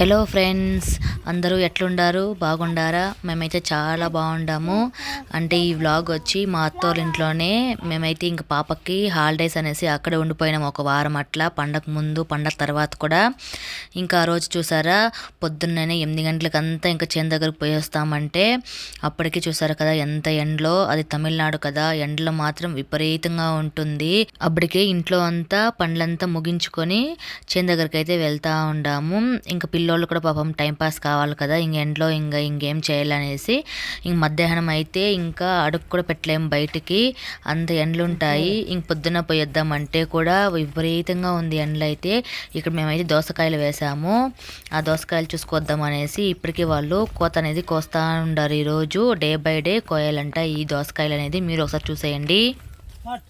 Hello friends అందరూ ఎట్లుండారు? బాగుండారా? మేమైతే చాలా బాగుండాము. అంటే ఈ వ్లాగ్ వచ్చి మా అత్తోళ్ళ ఇంట్లోనే మేమైతే ఇంక పాపకి హాలిడేస్ అనేసి అక్కడే ఉండిపోయినాము ఒక వారం అట్లా. పండగ ముందు పండగ తర్వాత కూడా. ఇంకా ఆ రోజు చూసారా? పొద్దున్ననే ఎనిమిది గంటలకంతా ఇంకా చేను దగ్గరకు పోయేస్తామంటే అప్పటికి చూసారు కదా ఎంత ఎండలో. అది తమిళనాడు కదా. ఎండలో మాత్రం విపరీతంగా ఉంటుంది. అప్పటికే ఇంట్లో అంతా పండ్లంతా ముగించుకొని చేను దగ్గరికి అయితే వెళ్తా ఉండాము. ఇంకా పిల్లోళ్ళు కూడా పాపం టైంపాస్ కావాలి కావాలి కదా ఇంక ఎండలో ఇంకా ఇంకేం చేయాలనేసి ఇంక మధ్యాహ్నం అయితే ఇంకా అడుగు కూడా పెట్టలేము బయటికి. అంత ఎండలు ఉంటాయి ఇంక పొద్దున్న పోయొద్దామంటే కూడా విపరీతంగా ఉంది ఎండలు అయితే ఇక్కడ మేమైతే దోసకాయలు వేసాము. ఆ దోసకాయలు చూసుకొద్దాం అనేసి ఇప్పటికీ వాళ్ళు కోత అనేది కోస్తా ఉండారు ఈరోజు. డే బై డే కోయాలంట ఈ దోసకాయలు అనేది. మీరు ఒకసారి చూసేయండి. What?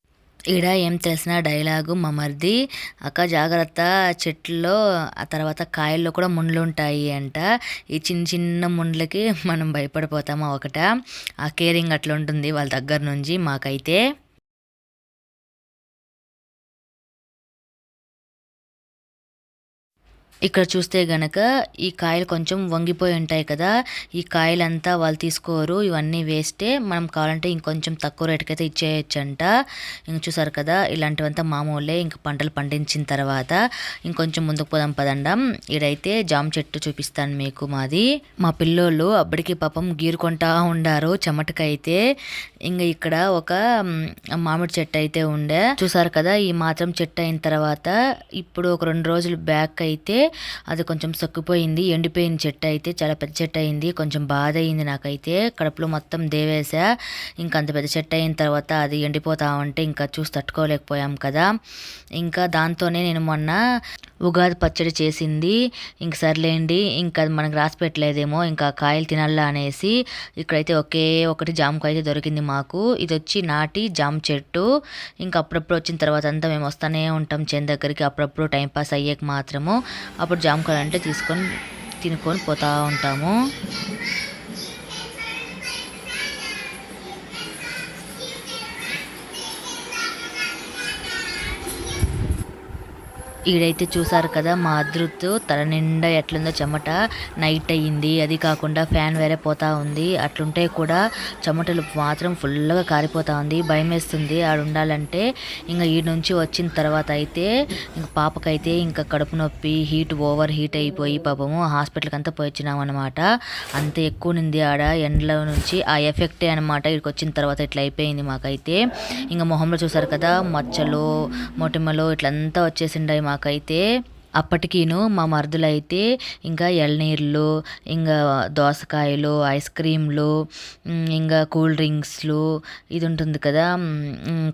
ఈడ ఏం తెలిసిన డైలాగు మా మరిది అక్క జాగ్రత్త చెట్లలో ఆ తర్వాత కాయల్లో కూడా ముండ్లు ఉంటాయి అంట. ఈ చిన్న చిన్న ముండ్లకి మనం భయపడిపోతామా ఒకట? ఆ కేరింగ్ అట్లా ఉంటుంది వాళ్ళ దగ్గర నుంచి మాకైతే. ఇక్కడ చూస్తే గనక ఈ కాయలు కొంచెం వంగిపోయి ఉంటాయి కదా. ఈ కాయలంతా వాళ్ళు తీసుకోరు. ఇవన్నీ వేస్తే మనం కావాలంటే ఇంకొంచెం తక్కువ రేటుకి అయితే ఇచ్చేయచ్చంట. ఇంక చూసారు కదా ఇలాంటివంతా మామూలే. ఇంక పంటలు పండించిన తర్వాత ఇంకొంచెం ముందుకు పోదాం పదండం. ఇడైతే జామ చెట్టు చూపిస్తాను మీకు మాది. మా పిల్లోళ్ళు అప్పటికి పాపం గీరుకుంటా ఉండారు చెమటకైతే. ఇంకా ఇక్కడ ఒక మామిడి చెట్టు అయితే ఉండే. చూసారు కదా ఈ మాత్రం చెట్టు అయిన తర్వాత ఇప్పుడు ఒక రెండు రోజులు బ్యాక్ అయితే అది కొంచెం సొక్కిపోయింది ఎండిపోయిన చెట్టు అయితే చాలా పెద్ద చెట్టు అయింది కొంచెం బాధ అయింది నాకైతే. కడుపులో మొత్తం దేవేసా ఇంకా అంత పెద్ద చెట్టు అయిన తర్వాత అది ఎండిపోతా ఉంటే ఇంకా చూసి తట్టుకోలేకపోయాం కదా. ఇంకా దాంతోనే నేను మొన్న ఉగాది పచ్చడి చేసింది. ఇంక సర్లేండి ఇంకా అది మనకు రాసి పెట్టలేదేమో ఇంకా కాయలు తినాలా అనేసి ఇక్కడైతే ఒకే ఒకటి జామకాయ అయితే దొరికింది మాకు. ఇది వచ్చి నాటి జామ చెట్టు. ఇంకా అప్పుడప్పుడు వచ్చిన తర్వాత అంతా మేము వస్తూనే ఉంటాం చేను దగ్గరికి. అప్పుడప్పుడు టైంపాస్ అయ్యాక అయ్యేకి మాత్రము. అప్పుడు జామకాయలు అంటే తీసుకొని తినుకొని పోతూ ఉంటాము. ఈడైతే చూసారు కదా మా అదృత్ తల నిండా ఎట్లుందో చెమట నైట్ అయ్యింది. అది కాకుండా ఫ్యాన్ వేరే పోతా ఉంది. అట్లుంటే కూడా చెమటలు మాత్రం ఫుల్గా కారిపోతా ఉంది. భయం వేస్తుంది ఆడ ఉండాలంటే ఇంకా ఈ నుంచి వచ్చిన తర్వాత అయితే ఇంక పాపకైతే ఇంకా కడుపు నొప్పి హీట్ ఓవర్ హీట్ అయిపోయి పాపము హాస్పిటల్కి అంతా పోయి వచ్చినాం అనమాట అంత ఎక్కువ నింది ఆడ. ఎండలో నుంచి ఆ ఎఫెక్టే అనమాట ఇక్కడికి వచ్చిన తర్వాత ఇట్లా అయిపోయింది మాకైతే. ఇంకా మొహంలో చూసారు కదా మచ్చలు మొటిమలు ఇట్లంతా వచ్చేసిండాయి మాకైతే అప్పటికీను మా మరుదులైతే ఇంకా ఎళనీళ్ళు ఇంకా దోసకాయలు ఐస్ క్రీమ్లు ఇంకా కూల్ డ్రింక్స్లు ఇది ఉంటుంది కదా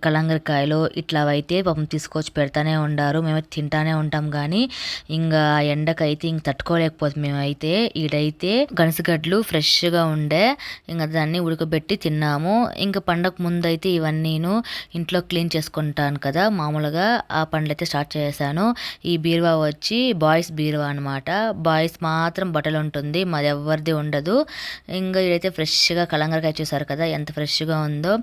కలంగరకాయలు ఇట్లా పాపం తీసుకొచ్చి పెడతానే ఉండారు. మేము తింటానే ఉంటాం కానీ ఇంకా ఎండకైతే ఇంక తట్టుకోలేకపోతుంది మేమైతే. ఈడైతే గనసగడ్లు ఫ్రెష్గా ఉండే ఇంకా దాన్ని ఉడకబెట్టి తిన్నాము. ఇంకా పండగ ముందు అయితే ఇవన్నీను ఇంట్లో క్లీన్ చేసుకుంటాను కదా మామూలుగా ఆ పండ్లు అయితే స్టార్ట్ చేశాను. ఈ బీరువా వచ్చి బాయ్స్ బీరువా అనమాట బాయ్స్ మాత్రం బట్టలు ఉంటుంది మాది ఎవరిది ఉండదు. ఇంకా ఇదైతే ఫ్రెష్గా కలంగరకాయ చూసారు కదా ఎంత ఫ్రెష్గా ఉందో.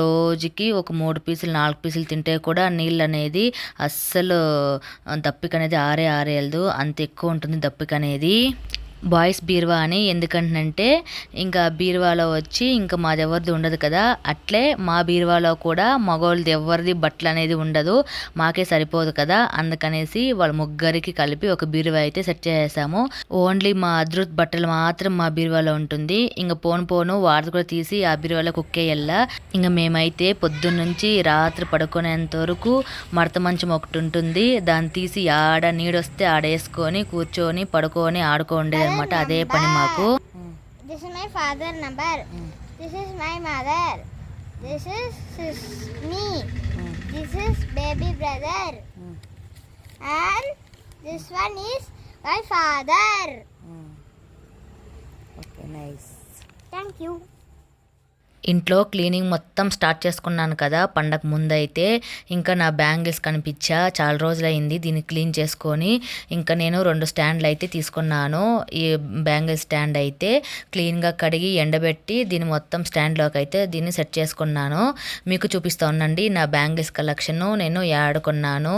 రోజుకి ఒక మూడు పీసులు నాలుగు పీసులు తింటే కూడా నీళ్ళు అనేది అస్సలు దప్పిక అనేది ఆరే ఆరేయలేదు. అంత ఎక్కువ ఉంటుంది దప్పిక అనేది బాయ్స్ బీరువా అని ఎందుకంటే ఇంకా బీరువాలో వచ్చి ఇంకా మాది ఎవరిది ఉండదు కదా. అట్లే మా బీరువాలో కూడా మగవాళ్ళది ఎవరిది బట్టలు అనేది ఉండదు. మాకే సరిపోదు కదా. అందుకనేసి వాళ్ళ ముగ్గురికి కలిపి ఒక బీరువా అయితే సెట్ చేసాము ఓన్లీ మా అదృత్ బట్టలు మాత్రం మా బీరువాలో ఉంటుంది. ఇంకా పోను పోను వారిది కూడా తీసి ఆ బీరువాలో కుక్కేయల్లా ఇంకా మేమైతే పొద్దున్న నుంచి రాత్రి పడుకునేంత వరకు మడత మంచం ఒకటి ఉంటుంది. దాన్ని తీసి ఆడ నీడొస్తే ఆడ వేసుకొని కూర్చొని పడుకొని ఆడుకోండేది అనమాట అదే పని మాకు This is my father number. This is my mother. This is his, me. This is baby brother. Hmm. And this one is my father. Okay nice Thank you. ఇంట్లో క్లీనింగ్ మొత్తం స్టార్ట్ చేసుకున్నాను కదా పండగ ముందైతే ఇంకా నా బ్యాంగిల్స్ కనిపించా చాలా రోజులైంది దీన్ని క్లీన్ చేసుకొని ఇంకా నేను రెండు స్టాండ్లు అయితే తీసుకున్నాను. ఈ బ్యాంగిల్ స్టాండ్ అయితే క్లీన్గా కడిగి ఎండబెట్టి దీన్ని మొత్తం స్టాండ్లోకి అయితే దీన్ని సెట్ చేసుకున్నాను. మీకు చూపిస్తా ఉండండి నా బ్యాంగిల్స్ కలెక్షన్ నేను యాడుకున్నాను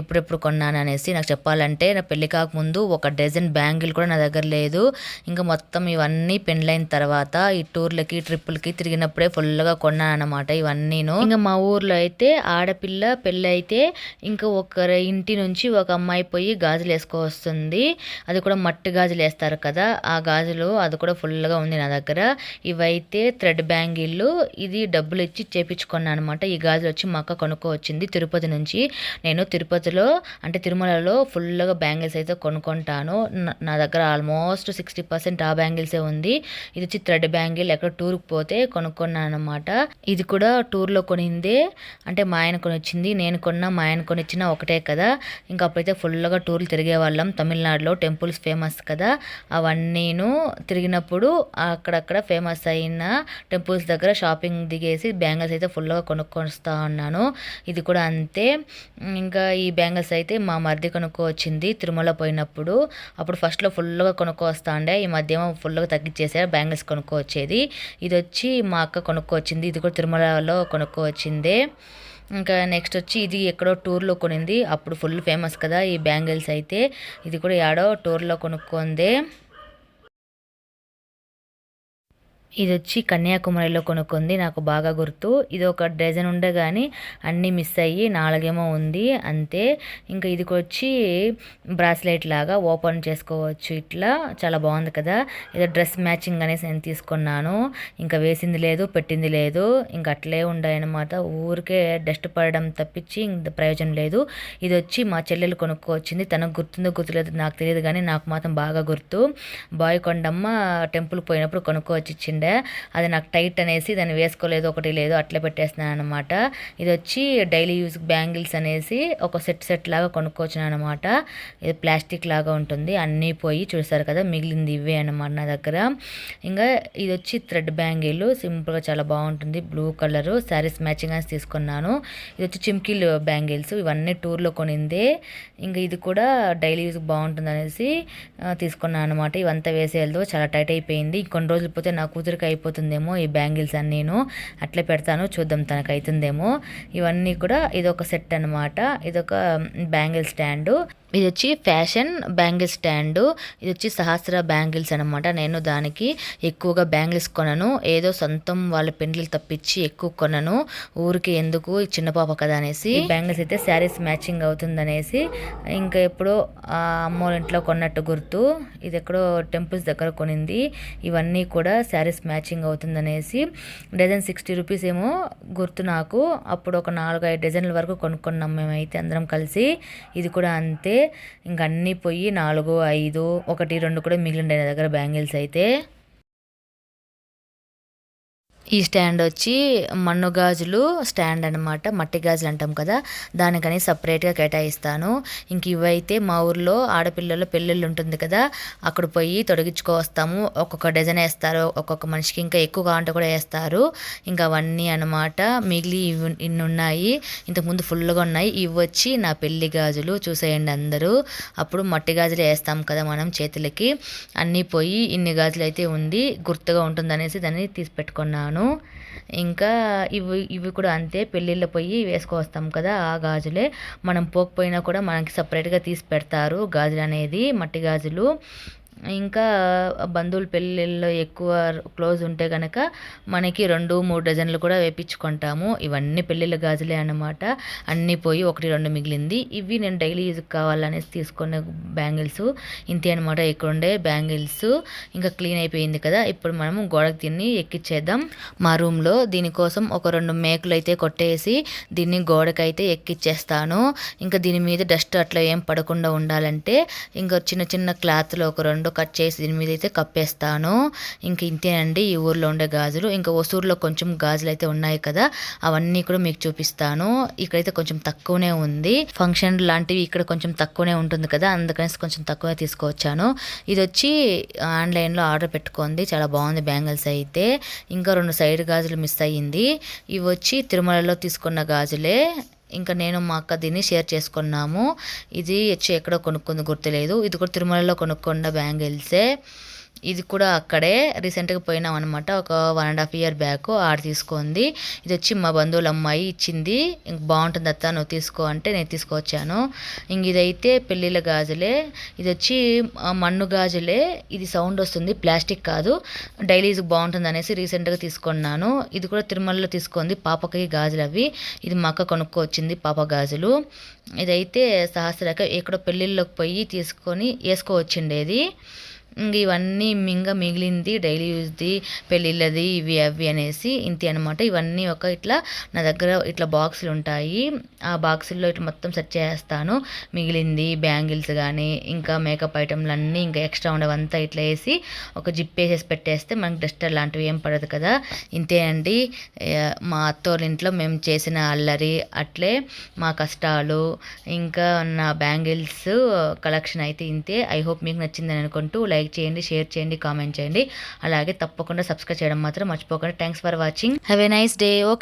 ఎప్పుడెప్పుడు కొన్నాను అనేసి. నాకు చెప్పాలంటే నా పెళ్ళి కాకముందు ఒక డజన్ బ్యాంగిల్ కూడా నా దగ్గర లేదు. ఇంకా మొత్తం ఇవన్నీ పెండ్లైన తర్వాత ఈ టూర్లకి ట్రిప్పులకి తిరిగిన చిన్నప్పుడే ఫుల్గా కొన్నాను అనమాట ఇవన్నీను. ఇంకా మా ఊర్లో అయితే ఆడపిల్ల పెళ్ళైతే ఇంకా ఒకరి ఇంటి నుంచి ఒక అమ్మాయి పోయి గాజులు వేసుకో వస్తుంది అది కూడా మట్టి గాజులు వేస్తారు కదా ఆ గాజులు అది కూడా ఫుల్గా ఉంది నా దగ్గర. ఇవైతే థ్రెడ్ బ్యాంగిళ్ళు ఇది డబ్బులు ఇచ్చి చేపించుకున్నాను అనమాట ఈ గాజులు వచ్చి మా అక్క కొనుక్కో వచ్చింది తిరుపతి నుంచి. నేను తిరుపతిలో అంటే తిరుమలలో ఫుల్గా బ్యాంగిల్స్ అయితే కొనుక్కుంటాను. నా- దగ్గర ఆల్మోస్ట్ సిక్స్టీ పర్సెంట్ ఆ బ్యాంగిల్సే ఉంది. ఇది వచ్చి థ్రెడ్ బ్యాంగిల్ ఎక్కడ టూర్కి పోతే కొనుక్కున్నాను అనమాట ఇది కూడా టూర్లో కొనిందే. అంటే మా ఆయన కొనిచ్చింది నేను కొన్నా మా ఆయన కొనిచ్చిన ఒకటే కదా. ఇంకా అప్పుడైతే ఫుల్గా టూర్లు తిరిగే వాళ్ళం తమిళనాడులో టెంపుల్స్ ఫేమస్ కదా. అవన్నీను తిరిగినప్పుడు అక్కడక్కడ ఫేమస్ అయిన టెంపుల్స్ దగ్గర షాపింగ్ దిగేసి బ్యాంగిల్స్ అయితే ఫుల్గా కొనుక్కొనిస్తూ ఉన్నాను ఇది కూడా అంతే. ఇంకా ఈ బ్యాంగిల్స్ అయితే మా మరిది కొనుక్కొచ్చింది తిరుమల పోయినప్పుడు. అప్పుడు ఫస్ట్లో ఫుల్గా కొనుక్కొస్తా ఉండే ఈ మధ్య ఫుల్గా తగ్గించేసారు బ్యాంగిల్స్ కొనుక్కొచ్చేది. ఇది వచ్చి మా అక్క కొనుక్కొచ్చింది ఇది కూడా తిరుమలలో కొనుక్కొచ్చిందే ఇంకా నెక్స్ట్ వచ్చి ఇది ఎక్కడో టూర్లో కొనింది అప్పుడు ఫుల్ ఫేమస్ కదా ఈ బ్యాంగిల్స్ అయితే. ఇది కూడా యాడో టూర్లో కొనుక్కుందే. ఇది వచ్చి కన్యాకుమారిలో కొనుక్కుంది నాకు బాగా గుర్తు. ఇది ఒక డజన్ ఉండే కానీ అన్నీ మిస్ అయ్యి నాలుగేమో ఉంది అంతే. ఇంకా ఇది వచ్చి బ్రాస్లెట్ లాగా ఓపెన్ చేసుకోవచ్చు ఇట్లా. చాలా బాగుంది కదా. ఏదో డ్రెస్ మ్యాచింగ్ అనేసి నేను తీసుకున్నాను. ఇంకా వేసింది లేదు పెట్టింది లేదు. ఇంకా అట్లే ఉండాయన్నమాట. ఊరికే డస్ట్ పడడం తప్పించి ఇంత ప్రయోజనం లేదు. ఇది వచ్చి మా చెల్లెలు కొనుక్కొచ్చింది తనకు గుర్తుందో గుర్తులేదు నాకు తెలియదు కానీ నాకు మాత్రం బాగా గుర్తు. బాయ్ కొండమ్మ టెంపుల్ పోయినప్పుడు కొనుక్కొచ్చిండే ఉండే అది నాకు టైట్ అనేసి దాన్ని వేసుకోలేదు ఒకటి లేదు అట్లే పెట్టేస్తున్నాను అనమాట ఇది వచ్చి డైలీ యూస్ బ్యాంగిల్స్ అనేసి ఒక సెట్ సెట్ లాగా కొనుక్కొచ్చిన అనమాట ఇది ప్లాస్టిక్ లాగా ఉంటుంది అన్నీ పోయి చూసారు కదా మిగిలింది ఇవే అనమాట నా దగ్గర. ఇంకా ఇది వచ్చి థ్రెడ్ బ్యాంగిల్ సింపుల్గా చాలా బాగుంటుంది బ్లూ కలర్ శారీస్ మ్యాచింగ్ అనేసి తీసుకున్నాను. ఇది వచ్చి చిమ్కిల్ బ్యాంగిల్స్ ఇవన్నీ టూర్లో కొనిందే ఇంకా ఇది కూడా డైలీ యూస్ బాగుంటుంది అనేసి తీసుకున్నాను అనమాట ఇవంతా వేసేదో చాలా టైట్ అయిపోయింది. కొన్ని రోజులు పోతే నా కూతురికి అయిపోతుందేమో ఈ బ్యాంగిల్స్ అన్నీను అట్లే పెడతాను చూద్దాం తనకు అవుతుందేమో ఇవన్నీ కూడా ఇదొక సెట్ అనమాట ఇదొక బ్యాంగిల్ స్టాండు. ఇది వచ్చి ఫ్యాషన్ బ్యాంగిల్ స్టాండు. ఇది వచ్చి సహస్ర బ్యాంగిల్స్ అనమాట నేను దానికి ఎక్కువగా బ్యాంగిల్స్ కొనను. ఏదో సొంతం వాళ్ళ పెండ్లు తప్పించి ఎక్కువ కొనను. ఊరికి ఎందుకు? చిన్నపాప చిన్న పాప కదా అనేసి. బ్యాంగిల్స్ అయితే శారీస్ మ్యాచింగ్ అవుతుందనేసి. ఇంకా ఎప్పుడో అమ్మోళ్ళ ఇంట్లో కొన్నట్టు గుర్తు. ఇది ఎక్కడో టెంపుల్స్ దగ్గర కొనింది. ఇవన్నీ కూడా శారీస్ మ్యాచింగ్ అవుతుందనేసి. డజన్ సిక్స్టీ రూపీస్ ఏమో గుర్తు నాకు. అప్పుడు ఒక నాలుగు ఐదు డజన్ల వరకు కొనుక్కున్నాం మేమైతే అందరం కలిసి. ఇది కూడా అంతే. ఇంక అన్నీ పోయి నాలుగు ఐదు ఒకటి రెండు కూడా మిగిలిండే నా దగ్గర బ్యాంగిల్స్ అయితే. ఈ స్టాండ్ వచ్చి మన్ను గాజులు స్టాండ్ అనమాట మట్టి గాజులు అంటాం కదా. దానికని సపరేట్గా కేటాయిస్తాను. ఇంక ఇవైతే మా ఊర్లో ఆడపిల్లల పెళ్ళిళ్ళు ఉంటుంది కదా అక్కడ పోయి తొలగించుకో వస్తాము ఒక్కొక్క డిజైన్ వేస్తారు ఒక్కొక్క మనిషికి ఇంకా ఎక్కువ కాంట కూడా వేస్తారు. ఇంకా అవన్నీ అనమాట మిగిలి ఇవి ఇన్ని ఉన్నాయి. ఇంతకుముందు ఫుల్గా ఉన్నాయి. ఇవి వచ్చి నా పెళ్ళి గాజులు చూసేయండి అందరూ. అప్పుడు మట్టి గాజులు వేస్తాం కదా మనం చేతులకి. అన్నీ పోయి ఇన్ని గాజులు అయితే ఉంది గుర్తుగా ఉంటుందనేసి దాన్ని తీసి పెట్టుకున్నాను. ఇంకా ఇవి ఇవి కూడా అంతే పెళ్ళిళ్ళ పోయి వేసుకొస్తాం కదా ఆ గాజులే. మనం పోకపోయినా కూడా మనకి సపరేట్గా తీసి పెడతారు గాజులు అనేది మట్టి గాజులు. ఇంకా బంధువుల పెళ్ళిళ్ళలో ఎక్కువ క్లోజ్ ఉంటే కనుక మనకి రెండు మూడు డజన్లు కూడా వేపించుకుంటాము. ఇవన్నీ పెళ్ళిళ్ళ గాజులే అన్నమాట. అన్నీ పోయి ఒకటి రెండు మిగిలింది. ఇవి నేను డైలీ యూజ్కి కావాలనేసి తీసుకునే బ్యాంగిల్స్. ఇంతే అనమాట ఇక్కడ ఉండే బ్యాంగిల్స్ ఇంకా క్లీన్ అయిపోయింది కదా. ఇప్పుడు మనము గోడకు దీన్ని ఎక్కిచ్చేద్దాం. మా రూమ్లో దీనికోసం ఒక రెండు మేకులు అయితే కొట్టేసి దీన్ని గోడకైతే ఎక్కిచ్చేస్తాను. ఇంకా దీని మీద డస్ట్ అట్లా ఏం పడకుండా ఉండాలంటే ఇంకా చిన్న చిన్న క్లాత్లో ఒక రెండు రౌండ్ కట్ చేసి దీని మీద అయితే కప్పేస్తాను. ఇంక ఇంతేనండి ఈ ఊర్లో ఉండే గాజులు. ఇంకా ఒసూరులో కొంచెం గాజులు అయితే ఉన్నాయి కదా అవన్నీ కూడా మీకు చూపిస్తాను. ఇక్కడైతే కొంచెం తక్కువనే ఉంది. ఫంక్షన్ లాంటివి ఇక్కడ కొంచెం తక్కువనే ఉంటుంది కదా అందుకనేసి కొంచెం తక్కువే తీసుకొచ్చాను ఇది వచ్చి ఆన్లైన్లో ఆర్డర్ పెట్టుకుంది చాలా బాగుంది బ్యాంగిల్స్ అయితే. ఇంకా రెండు సైడ్ గాజులు మిస్ అయ్యింది. ఇవి వచ్చి తిరుమలలో తీసుకున్న గాజులే. ఇంకా నేను మా అక్క దీన్ని షేర్ చేసుకున్నాము. ఇది వచ్చి ఎక్కడో కొనుక్కుంది గుర్తులేదు. ఇది కూడా తిరుమలలో కొనుక్కున్న బ్యాంగిల్సే. ఇది కూడా అక్కడే రీసెంట్గా పోయినాం అనమాట ఒక one and half year back ఆడ తీసుకుంది. ఇది వచ్చి మా బంధువుల అమ్మాయి ఇచ్చింది. ఇంక బాగుంటుంది అత్త నువ్వు తీసుకో అంటే నేను తీసుకొచ్చాను. ఇంక ఇదైతే పెళ్ళిళ్ళ గాజులే. ఇది వచ్చి మన్ను గాజులే. ఇది సౌండ్ వస్తుంది ప్లాస్టిక్ కాదు. డైలీ బాగుంటుంది అనేసి రీసెంట్గా తీసుకున్నాను. ఇది కూడా తిరుమలలో తీసుకుంది పాపకి గాజులు అవి. ఇది మా అక్క కొనుక్కొచ్చింది పాప గాజులు. ఇదైతే సహస్రక ఎక్కడో పెళ్ళిళ్ళకి పోయి తీసుకొని వేసుకోవచ్చిండేది ఇవన్నీ మింగ మిగిలింది డైలీ యూజ్ది పెళ్ళిళ్ళది ఇవి అవి అనేసి ఇంతే అనమాట ఇవన్నీ ఒక ఇట్లా నా దగ్గర ఇట్లా బాక్సులు ఉంటాయి. ఆ బాక్సుల్లో ఇట్లా మొత్తం సెట్ చేస్తాను మిగిలింది బ్యాంగిల్స్ కానీ ఇంకా మేకప్ ఐటెంలు అన్నీ ఇంకా ఎక్స్ట్రా ఉండవంతా ఇట్లా వేసి ఒక జిప్ వేసేసి పెట్టేస్తే మనకి డస్ట్ లాంటివి ఏం పడదు కదా. ఇంతే అండి. మా అత్తోళ్ళ ఇంట్లో మేము చేసిన అల్లరి అట్లే మా కష్టాలు ఇంకా నా బ్యాంగిల్స్ కలెక్షన్ అయితే ఇంతే. ఐ హోప్ మీకు నచ్చిందని అనుకుంటూ లైక్ లైక్ చేయండి షేర్ చేయండి కామెంట్ చేయండి. అలాగే తప్పకుండా సబ్స్క్రైబ్ చేయడం మాత్రం మర్చిపోకండి. Thanks for watching have a nice day okay